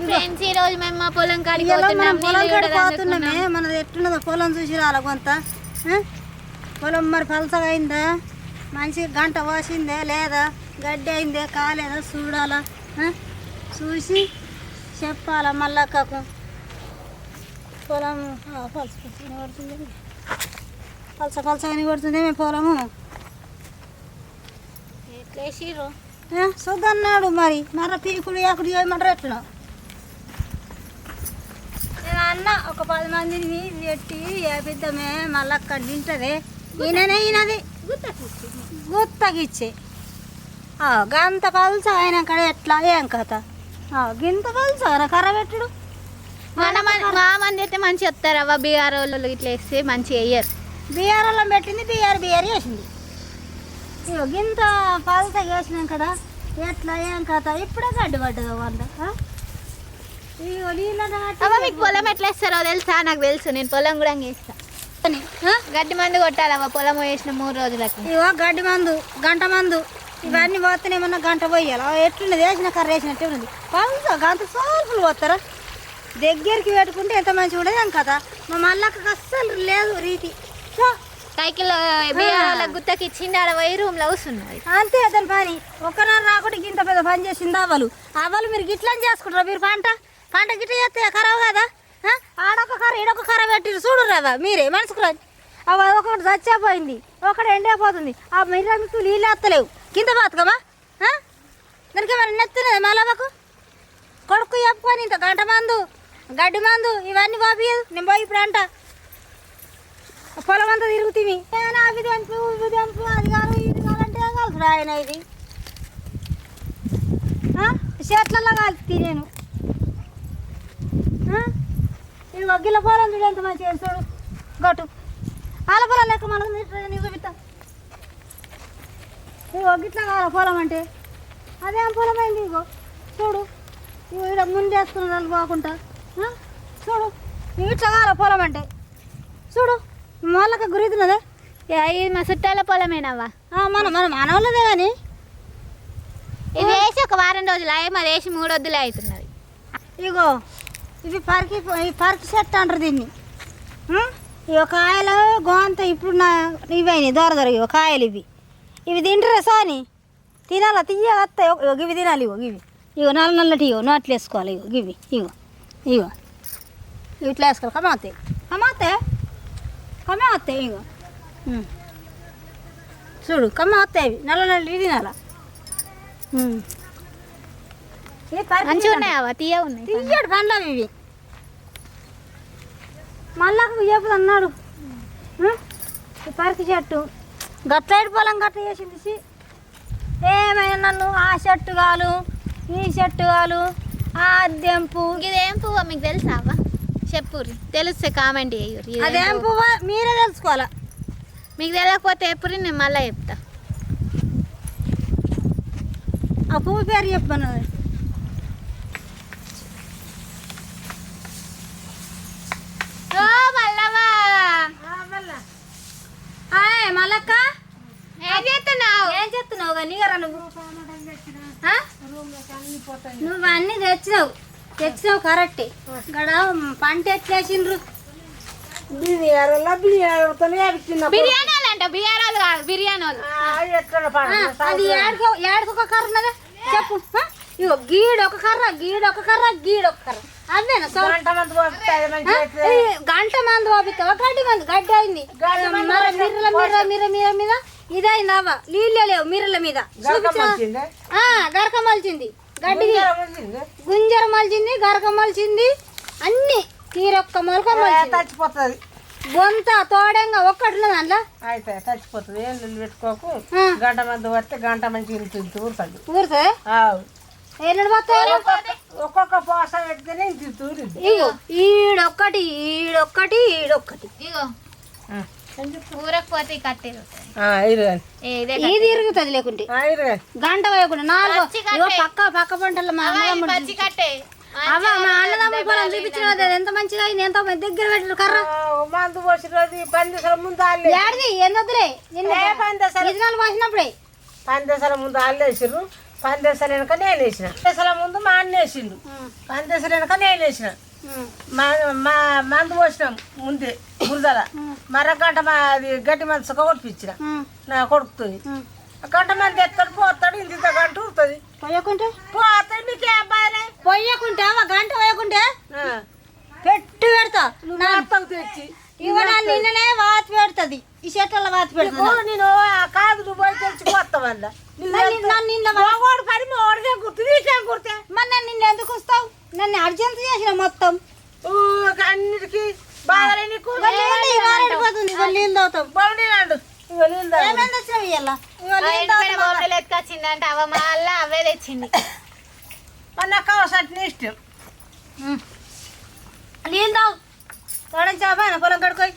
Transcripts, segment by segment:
Friends ఈ రోజు మేము మా పొలం కాడికి పోతున్నాం పొలం కాడికి పోతున్నామే. మనది ఎట్టున్నదో పొలం చూసి రాలే కొంత? పొలం మరి పలసగా అయిందా? మంచి గంట వాసిందే లేదా? గడ్డి అయిందే కాలేదా? చూడాలా? చూసి చెప్పాలా మల్లక్కకు. పొలం ఆ, పలస పడుతుంది. పలస పలసగానే పడుతుంది మేము పొలము. చూద్దన్నాడు మరి. మర పీకుడు ఎక్కడు చేయమంటారు ఎట్లా? నేను అన్న ఒక పది మందిని పెట్టి వేపిద్దామే మళ్ళీ అక్కడ తింటది. ఈయననే ఈయనది. గుత్తగిచ్చి ఆ, గంత పలుచ ఆయన కాడ ఎట్లా ఏం కథ? గింత పలుచ కర్ర పెట్టుడు. మన మా మంది అయితే మంచి వస్తారు అవ్వ. బీఆర్ వాళ్ళు ఇట్లా వేస్తే మంచి వేయరు. బీఆర్ పెట్టింది బీఆర్ బీఆర్ వేసింది గింత పలుచ వేసినాం కదా ఎట్లా ఏం కథ? ఇప్పుడే గడ్డి పడ్డది వంద? అవ్వ మీకు పొలం ఎట్లా వేస్తారో తెలుసా? నాకు తెలుసు నేను పొలం కూడా వేస్తా. గడ్డి మందు కొట్టాలవ్వ పొలం వేసిన మూడు రోజులకి. ఇగో గడ్డి మందు గంట మందు. ఇవన్నీ పోతే ఏమన్నా గంట పోయాలి? ఆ ఎట్లున్నది? వేసిన కర్ర వేసినట్టే ఉంది పలుచ గంట సోల్పులు పోతారా? దగ్గరికి పెట్టుకుంటే ఎంత మంచిగా ఉండదు ఏం కదా? మా మల్లక్కకి అస్సలు లేదు రీతి. సో, సైకిల్ గుత్తకి ఇచ్చింది ఆడ పోయి రూమ్లో కూర్చున్నది అంతే అతని పని. ఒక్కనాడు రాకుండా ఇంత పెద్ద పని చేసింది అవ్వలు. అవ్వలు మీరు గిట్లా చేసుకుంటారు? మీరు పంట? పంట గిట్ట చేస్తే ఖరాబ్ కదా? ఆడొక కర్ర ఈడొక కర్ర పెట్టిరు చూడు రాదా మీరే మనసుకు రాదు అవి ఒకటి చచ్చిపోయింది ఒకటి ఎండైపోతుంది. ఆ మీరు మీకు నీళ్ళు వస్తలేవు. కింద బతుకమా దానికి మరి నెత్తున్నది మళ్ళాకు కొడుకు చెప్పుకొని ఇంత గంట మందు గడ్డి మందు ఇవన్నీ పంపించదు నేను పోయి ఇప్పుడు అంట. పొలం అంతా తిరుగుతుంది ఏమైనా అవి తెంపు ఇవి తెంపు అది కాదు ఇది కాదంటే ఏం ఆయన ఇది? చెట్లలో కాల్చి నేను ఆ? ఇది వగ్గిల పొలం చూడు ఎంత మంచిగా చూడు గట్టు. ఆల పొలం లెక్క మనం నీకు చూపిస్తా. ఇది వగ్గిట్లా కాల పొలం అంటే? అదేం పొలం అయింది ఇగో చూడు. ఇగో ఇక్కడ ముందేస్తున్నారు వాళ్ళు పోకుండా ఆ? చూడు. ఇవి ఇట్లా కాల పొలం అంటే? చూడు. వాళ్ళకి గురితున్నదే ఏ, ఇది మా చుట్టాల పొలమేనవ్వ? మన మన మనవాళ్ళదే కానీ. ఇది వేసి ఒక వారం రోజులు అయ్యి మరి వేసి మూడు వద్దులే అవుతున్నది. ఇగో ఇవి పరికి ఈ పరికి చెట్టు అంటారు దీన్ని. ఈ ఇగో కాయలు గోంత ఇప్పుడు నా ఇవైనాయి దొర దొర ఒక కాయలు ఇవి. ఇవి తింటారా సాని? తినాలా? తీయ వస్తాయి ఇవి తినాలి ఇగో ఇవి ఇగో నల్ల నల్లటి ఇగో నోట్లు వేసుకోవాలి ఇగో ఇవి ఇగో ఇగో. ఇవి ఇట్లా వేసుకోవాలి కమాతే కమాతే కమ్మ వస్తాయి ఇగో. చూడు కమ్మ వస్తాయి నల్ల నల్లటి తినాలా? మంచిగా ఉన్నాయి తీయ ఉన్నాయి. తీయడు పండ్లు ఇవి. మళ్ళా చెప్పదు అన్నాడు. పరికి చెట్టు గట్లైడు పొలం గట్ల చేసింది. ఏమైనా నన్ను ఆ చెట్టు కాలు ఈ చెట్టు కాలు ఆ దెంపు ఇదేం పువ్వు? మీకు తెలుసా అవ్వ? చెప్పుర్రి తెలిస్తే కామెంట్ చేయరు అదేం పువ్వు? మీరే తెలుసుకోవాలా? మీకు తెలియకపోతే ఎప్పుడు నేను మళ్ళీ చెప్తా. ఆ పువ్వు పేరు చెప్పన్నది మల్లక్క ఏం చేస్తున్నావు? ఏం చెప్తున్నావు కానీ నీగరా నువ్వు? ఆ? నువ్వు అన్నీ తెచ్చినావు. తెచ్చినావు కరెక్ట్. ఇక్కడ పంట ఎట్లేసిండ్రు? బిర్యానీ వాళ్ళు అంట బిర్యానీ వాళ్ళు కాదు బిర్యానీ వాళ్ళు ఆ, అది ఏడుకో ఏడుకొక కర్ర ఉన్నదా? చెప్పు? ఇగో గీడు ఒక కర్ర గీడు ఒక కర్ర గీడు ఒక కర్ర. అదేనా సో గంట మంది పంపిస్తావా? గడ్డి మంది గడ్డి అయింది. మర మిర్రల మిర్ర మిర్ర మిర్ర మీద ఇదైంది అవ్వ నీళ్ళే లేవు మిర్రల మీద. గరక మలిచింది? గడ్డికి గుంజర మలిచింది? గరక మలిచింది. అన్ని తీరొక్క మొలక మలిచింది. చచ్చిపోతుంది బొంత తోడంగా ఒక్కటి ఉన్నది అందులో? అయితే చచ్చిపోతుంది ఏం పెట్టుకోకు. గంట మంది వస్తే గంట మంచి ఊరుతుంది. ఊరుతుంది? పోతాయి ఒక్కొక్క పెడితేనే ఇగో ఈడొక్కటి ఈడొక్కటి ఈడొక్కటి. ఇగో. ఊరకపోతే కట్టేది ఇరుగని ఏ, ఇదే ఇది ఇరుగుతుంది లేకుంటే. గంట వేయకుండా నాలుగు పక్క పక్క పంటలు మా అవ్వ, ఈ అన్నదమ్ముడు పచ్చి కట్టే. అవ్వ మా అన్నదమ్ముడు పొలం చూపించిన ఎంత మంచిగా అయింది ఎంత మంచి దగ్గర పెట్టిన కర్ర? మందు పోసిన రోజు ముందు ఆళ్ళే ఏడిది ఏందొద్దులే? నిన్న ఏ పని దశలు విజనాలు పోసినప్పుడే. పని దశల వెనక నేను వేసిన. పందేసల ముందు మా అన్న వేసిండు. పందేసలు వెనక నేను వేసిన. మా మా మందు పోసినాం ముందే బురదల. మరొక గంట మా అది గట్టి మంది సుఖ కొట్టించిన. నా కొడుకుతుంది గంట మంది ఎత్తాడు పోతాడు ఇంత గంట ఉరుతుంది పోయకుంటే? పోతాడు మీకు ఏ అబ్బాయి పోయకుంటే గంట పోయకుంటే? పెట్టు పెడతా. నా అత్తకు తెచ్చి. ఇవ నా నిన్ననే వాత పెడుతుంది. ఈ చెట్ల వాత పెడుతుంది? నేను కాదు నువ్వు పోయి తెచ్చి కొత్త వల్ల ఓడి పడి మా ఓడికే గుర్తు నీకేం గుర్తే మరి నన్ను నిన్ను ఎందుకు వస్తావు? నన్ను అర్జెంట్ చేసిన మొత్తం. అన్నిటికీ బాధలే నీకు? ఇవాళ నీళ్ళు తాగుతాం బాగుండి నాడు ఇవాళ నీళ్ళు తాగు. ఏమేమి తెచ్చినావు ఇవాళ? ఇవాళ నీళ్ళు ఎండిపోయిన తాగుతాం బొమ్మలు ఎత్తుకొచ్చిందంటే అవ మళ్ళా అవే తెచ్చింది. మరి నాకు నీ ఇష్టం. నీళ్ళు తాగు తోడం చేప పొలం కడుకోయి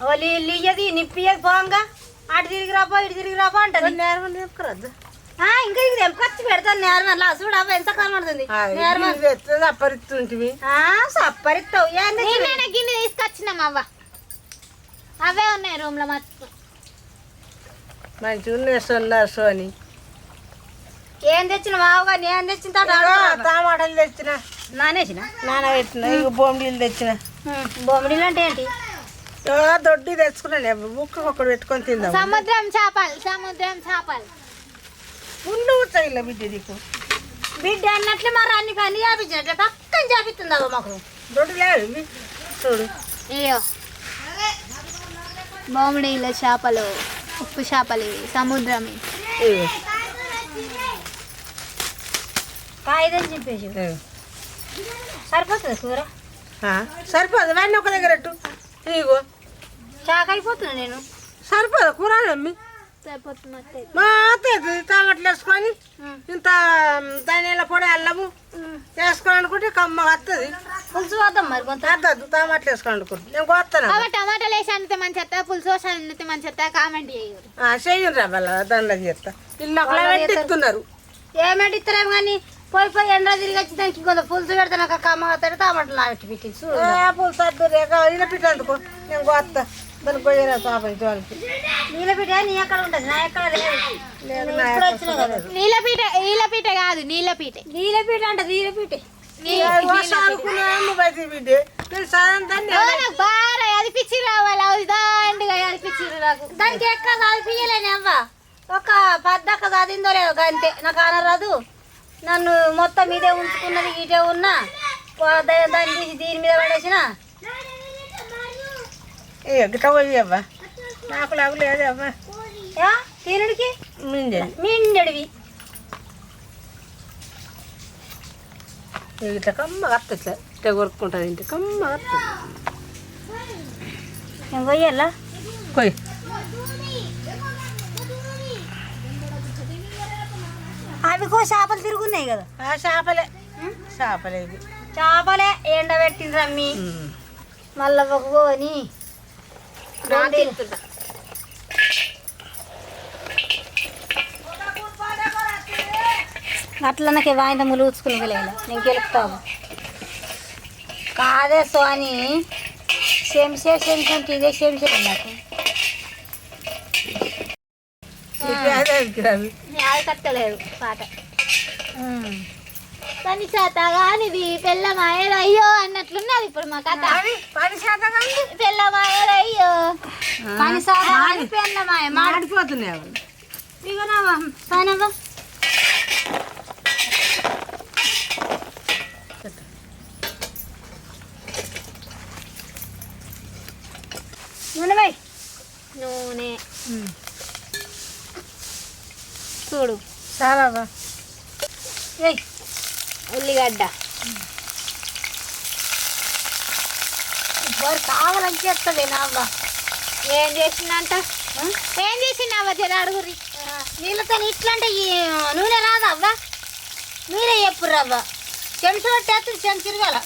ఓ నీళ్ళు ఇయ్యది నిప్పియ్యది పోంగా అటు తిరిగి రాపో ఇటు తిరిగి రాపో అంటది నేరం చెప్పుకోరద్దు ఆ, ఇంకా ఇది ఎంపచ్చి పెడతాను నేరమల్ల చూడు అవ్వ ఎంత కనబడుతుంది నేరమల్ల అప్పరిస్తుంటివి ఆ, సప్పరిస్తావు ఏంది నిన్న గిన్నె తీసుకొచ్చినాం అవ్వ అవే ఉన్నాయి రూమ్లో మర్చిపో మంచిగా ఉన్నాయి సొన్నారు సోని ఏం తెచ్చిన మావుగా నేను తెచ్చిన. టమాటాలు తెచ్చిన నానేసిన? నానబెట్టిన ఇక బొమ్మలు తెచ్చిన. బొమ్మడిలు అంటే ఏంటి? దొడ్డి తెచ్చుకున్నాను ముక్క ఒకటి పెట్టుకొని తిందాం. సముద్రం చేపలు సముద్రం చేపలు. ఉండు చైల బిడ్డ నీకు. బిడ్డ అన్నట్లు మరి అన్ని పని చేపించినట్లు పక్కన చేపిస్తుంది అవ్వ మాకు. దొడ్డి లేదు. చూడు. అయ్యో బొమ్మడిల చేపలు ఉప్పు చేపలు ఇవి సముద్రం ఇవి. ఇవి. సరిపోతుంది కూర? సరిపోదు వాడిని ఒక దగ్గర ఇగో చాక అయిపోతున్నా నేను. సరిపోదు కూర అమ్మి. మా అత్తయ్య. టమాటాలు వేసుకొని ఇంత ధనియాల పొడి అల్లము వేసుకొని అనుకుంటే కమ్మ వస్తుంది పులుసు వద్దాం మరి కొంత. అద్దద్దు టమాటాలు వేసుకొని అనుకుంటే నేను టమాటాలు వేసి అంతే మంచి వస్తా పులుసు వేసి మంచి వస్తా కామెంట్ చేయరు. చెయ్యరు రా వాళ్ళ దండ చేస్తా. ఇల్లు ఒకలా పెట్టిస్తున్నారు ఏమంటే ఇస్తారేమో కానీ పోయి పోయి ఎండ తిరిగి వచ్చి దానికి కొంత పులుసు పెడితే నాకు కమ్మ వస్తాడు టమాటాలు నాపెట్టి పెట్టి చూడు పులుసు అద్దు రేక ఇలా పిట్ట అందుకో. నేను కోస్తా దానికి పోయిరా పాపం వాళ్ళకి. నీళ్ళ బిడ్డ నీ ఎక్కడ ఉంటుంది? నా ఎక్కడ లేదు. నీలపీట నీలపీట కాదు నీలపీట. నీళ్ళ పీట అంటే నీళ్ళ పీట అనుకున్నాను బయట బిడ్డ నేను సాయం దాన్ని ఓ, నాకు బాగా అది పిచ్చి రావాలి అది దాండిగా అది పిచ్చి నాకు దానికి అవ్వ ఒక పద్దక్క చదివిందో లేదో అంతే నాకు అనరాదు. నన్ను మొత్తం ఇదే ఉంచుకున్నది ఇటే ఉన్నా దాన్ని తీసి దీని మీద పడేసిన. పోయవ్వా నాకు లేదు అవ్వా. తినుడికి మిండడివి. ఇట్లా కమ్మ వస్తుంది ఇట్లా కొరుక్కుంటుంది ఇంటి కమ్మ వస్తుంది పోయాలా కొయ్యి అవి కో చేపలు తిరుగున్నాయి కదా. ఆ చేపలే. చేపలే ఇది చేపలే ఎండబెట్టింది రమ్మి. మళ్ళా ఒక కోని అట్లా నాకు వాయిదా ములుచుకుని వెళ్ళాలి నేను గెలుపుతావు కాదే సోని శంసే శంసంటే ఇదే శంసే నాకు. కట్టలేదు పాట. పని చేతగానిది పెళ్ళమాయలు అయ్యో అన్నట్లున్నది ఇప్పుడు మా కథ. పని కానీ పెళ్ళమాయలు అయ్యో పని పెళ్ళమాయ. మాడిపోతున్నాయి ఇగనావా నూనె నూనె. చూడు. చాలా ఉల్లిగడ్డ. కావాలని చేస్తుంది నా అవ్వ ఏం చేసిందంట? ఏం చేసిందవ్వ జర అడుగురి నీళ్ళతో ఇట్లంటే నూనె రాదా అవ్వ మీరే చెప్పుర్రు అవ్వ చెంచు పట్టేస్తుంది చెంచు గల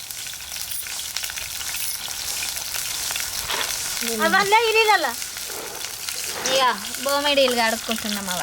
అవన్నీ నీళ్ళ ఇక బొమ్మిడీలు కడుక్కుంటున్నాం అవ్వ.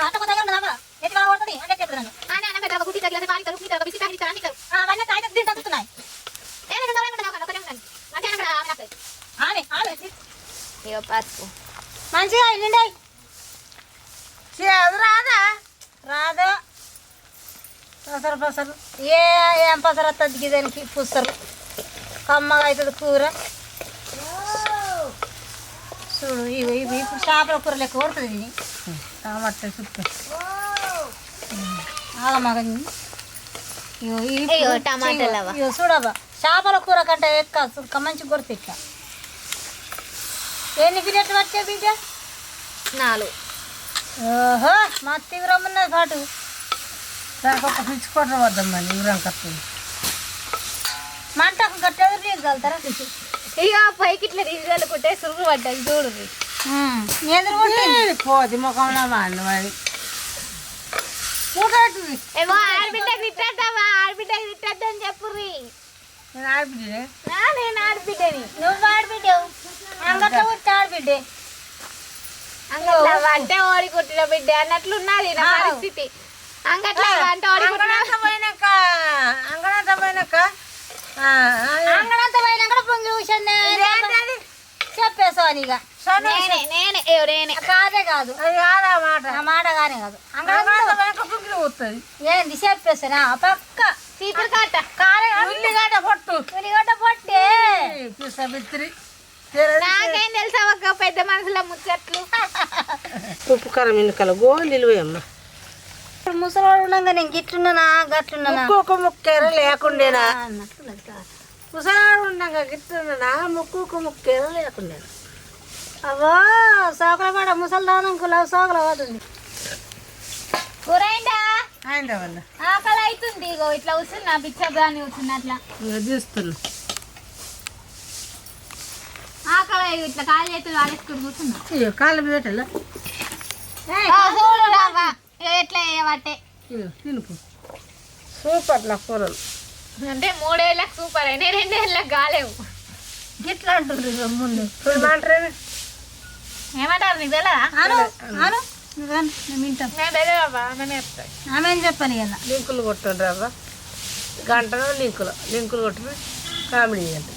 అంత కొత్తగా ఉంది దాపన ఎత్తి బాగా కొడుతుంది అంటే చెప్తున్నాను ఆనే అన్న పెద్దగా గుడ్డి తగిలితే పాలు ఇస్తారు, ఉప్పు ఇస్తారు, బిస్కెట్ ప్యాకెట్ ఇస్తారు, అన్ని ఇస్తారు. అవన్నీ కాయ దీని తగ్గుతున్నాయి ఏ రెండు దోసలు కూడా ఒకటే ఉండండి. అంటే అన్న కూడా ఆమె. ఆనే ఆనే ఇగో పసుపు. మంచిగా నిండాయి అది రాదా రాదు పసరు పసరు ఏ ఏం పసరు వస్తుంది దానికి పుస్తరు కమ్మగా అవుతుంది కూర చూడు ఇవి ఇవి చేపల కూర లెక్క కొడుతుంది టమాటా చుట్టూ ఆగమగని ఇగో చేపల కూర కంటే ఎక్క మంచి కొడుతుంది ఇట్లా ఎన్ని బిడ్డలు వచ్చే బిడ్డ నాలుగు ఓహో మా తీవ్రం ఉన్నది పాటు దానికి ఒక పిచ్చి కొట్ట వద్దమ్మా ఊరం కత్తుంది మంటకు గట్టెదురు తీయగలుగుతారా ఇక పైకి ఇట్లా సురుగు చూడు. పోది ముఖంలో మూట అవుతుంది ఏమో ఆడబిడ్డకి తిట్టద్దామా ఆడబిడ్డకి తిట్టద్దు అని చెప్పుర్రి. నేను ఆడిపిడే నా నేను ఆడబిడ్డని. నువ్వు ఆడబిడ్డావు. అంగట్లో వచ్చి ఆడబిడ్డే. అంగట్లా వంట ఓడి కుట్టిన బిడ్డ అన్నట్లు ఉన్నది నా. పరిస్థితి. అంగట్లా వంట ఓడి కుట్టిన అంగడంతా పోయినాక పొంగి చూసాను? చెప్పేసాను ఇక నేనే నేనే. ఎవరు నేనే. కాదే కాదు. అది కాదా మాట? ఆ మాట కానీ కాదు. పుంగిలి పోతుంది. ఏంది చెప్పేసాను ఆ పక్క కాట. ఉల్లిగడ్డ పొట్టు. ఉల్లిగడ్డ నాకేం తెలుసా ఒక పెద్ద మనసులో ముచ్చట్లు? ఉప్పు కారం ఎన్నికల గోళీలు ఇప్పుడు ముసలివాడు ఉండగా నేను గిట్లున్నానా గట్లున్నానా? ముక్కు ముక్కేర లేకుండేనా. ముసలాడు ఉండగా గిట్టున్నా ముక్కు ముక్కేర లేకుండేనా అవ్వో సోకల పడ ముసలిదానం కుల సోకల పోతుంది కూర అయిందా వల్ల? ఆకలి అవుతుంది ఇగో ఇట్లా వస్తున్నా పిచ్చర్ దాన్ని వస్తున్నా అట్లా. ఇక తీస్తున్నా ఆకలి ఇట్లా కాలు చేతులు ఆడేసుకుని కూర్చున్నా. కాళ్ళు పెట్టాలా? ఎట్లా చేయబట్టే. ఇక తినుపు సూపర్ నా కూరలు. అంటే మూడేళ్ళకి సూపర్ అయినాయి రెండేళ్ళకి కాలేవు. గిట్లా అంటుంది ముందు. ఏమంటారు? నీకు తెలియదా ఆమె ఏం చెప్పాను కదా లింకులు కొట్టండి రాబా గంటలో లింకులు లింకులు కొట్టిన కామెడీ చేయండి.